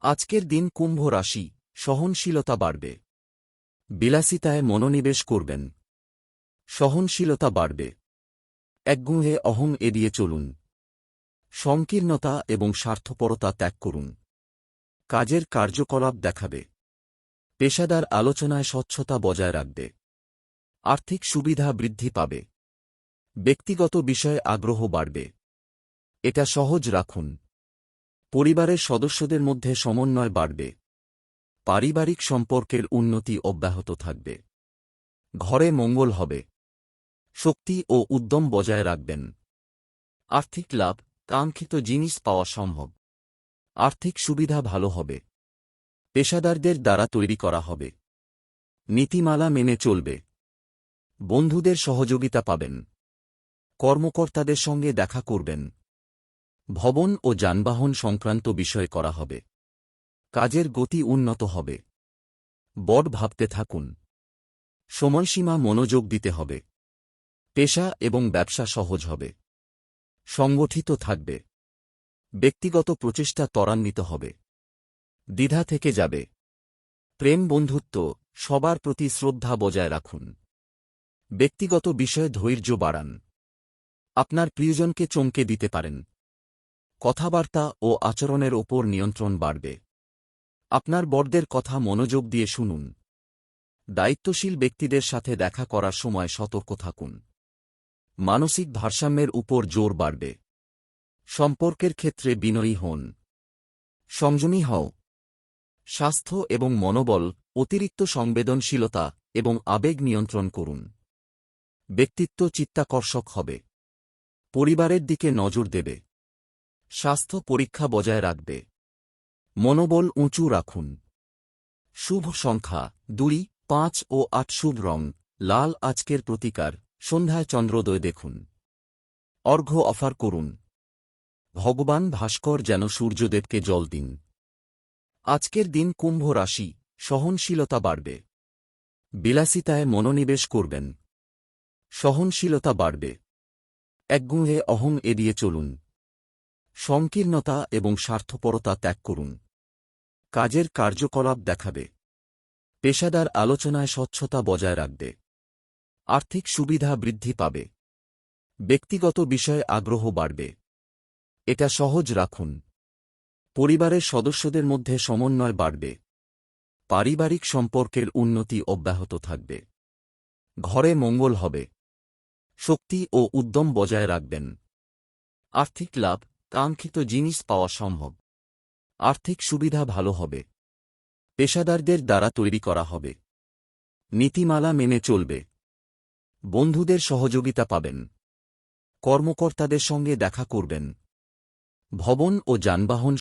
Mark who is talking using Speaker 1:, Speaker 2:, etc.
Speaker 1: আজকের দিন কুম্ভ রাশি, সহনশীলতা বাড়বে। বিলাসিতায় মনোনিবেশ করবেন। সহনশীলতা বাড়বে। একগুঁহে অহং এড়িয়ে চলুন। সংকীর্ণতা এবং স্বার্থপরতা ত্যাগ করুন। কাজের কার্যকলাপ দেখাবে। পেশাদার আলোচনায় স্বচ্ছতা বজায় রাখবে। আর্থিক সুবিধা বৃদ্ধি পাবে। ব্যক্তিগত বিষয়ে আগ্রহ বাড়বে। এটা সহজ রাখুন। পরিবারের সদস্যদের মধ্যে সমন্বয় বাড়বে। পারিবারিক সম্পর্কের উন্নতি অব্যাহত থাকবে। ঘরে মঙ্গল হবে। শক্তি ও উদ্যম বজায় রাখবেন। আর্থিক লাভ, কাঙ্ক্ষিত জিনিস পাওয়া সম্ভব। আর্থিক সুবিধা ভালো হবে। পেশাদারদের দ্বারা তৈরি করা হবে। নীতিমালা মেনে চলবে। বন্ধুদের সহযোগিতা পাবেন। কর্মকর্তাদের সঙ্গে দেখা করবেন। ভবন ও যানবাহন সংক্রান্ত বিষয় করা হবে। কাজের গতি উন্নত হবে। বড ভাবতে থাকুন। সময়সীমা মনোযোগ দিতে হবে। পেশা এবং ব্যবসা সহজ হবে। সংগঠিত থাকবে। ব্যক্তিগত প্রচেষ্টা ত্বরান্বিত হবে। দ্বিধা থেকে যাবে। প্রেম বন্ধুত্ব সবার প্রতি শ্রদ্ধা বজায় রাখুন। ব্যক্তিগত বিষয়ে ধৈর্য বাড়ান। আপনার প্রিয়জনকে চমকে দিতে পারেন। কথাবার্তা ও আচরণের ওপর নিয়ন্ত্রণ বাড়বে। আপনার বড়দের কথা মনোযোগ দিয়ে শুনুন। দায়িত্বশীল ব্যক্তিদের সাথে দেখা করার সময় সতর্ক থাকুন। মানসিক ভারসাম্যের উপর জোর বাড়বে। সম্পর্কের ক্ষেত্রে বিনয়ী হন। সংযমী হও। স্বাস্থ্য এবং মনোবল, অতিরিক্ত সংবেদনশীলতা এবং আবেগ নিয়ন্ত্রণ করুন। ব্যক্তিত্ব চিত্তাকর্ষক হবে। পরিবারের দিকে নজর দেবে। স্বাস্থ্য পরীক্ষা বজায় রাখবে। মনোবল উঁচু রাখুন। শুভ সংখ্যা দুই, পাঁচ ও আট শুভ রং, লাল আজকের প্রতিকার, সন্ধ্যায় চন্দ্রোদয় দেখুন। অর্ঘ্য অফার করুন। ভগবান ভাস্কর যেন সূর্যদেবকে জল দিন। আজকের দিন কুম্ভ রাশি, সহনশীলতা বাড়বে। বিলাসিতায় মনোনিবেশ করবেন। সহনশীলতা বাড়বে। একগুঁহে অহং এড়িয়ে চলুন। সংকীর্ণতা এবং স্বার্থপরতা ত্যাগ করুন। কাজের কার্যকলাপ দেখাবে। পেশাদার আলোচনায় স্বচ্ছতা বজায় রাখবে। আর্থিক সুবিধা বৃদ্ধি পাবে। ব্যক্তিগত বিষয়ে আগ্রহ বাড়বে। এটা সহজ রাখুন। পরিবারের সদস্যদের মধ্যে সমন্বয় বাড়বে। পারিবারিক সম্পর্কের উন্নতি অব্যাহত থাকবে। ঘরে মঙ্গল হবে। শক্তি ও উদ্যম বজায় রাখবেন। আর্থিক লাভ কাঙ্ক্ষিত জিনিস পাওয়া সম্ভব। আর্থিক সুবিধা ভালো হবে। পেশাদারদের দ্বারা তৈরি করা হবে। নীতিমালা মেনে চলবে। বন্ধুদের সহযোগিতা পাবেন। কর্মকর্তাদের সঙ্গে দেখা করবেন। ভবন ও যানবাহন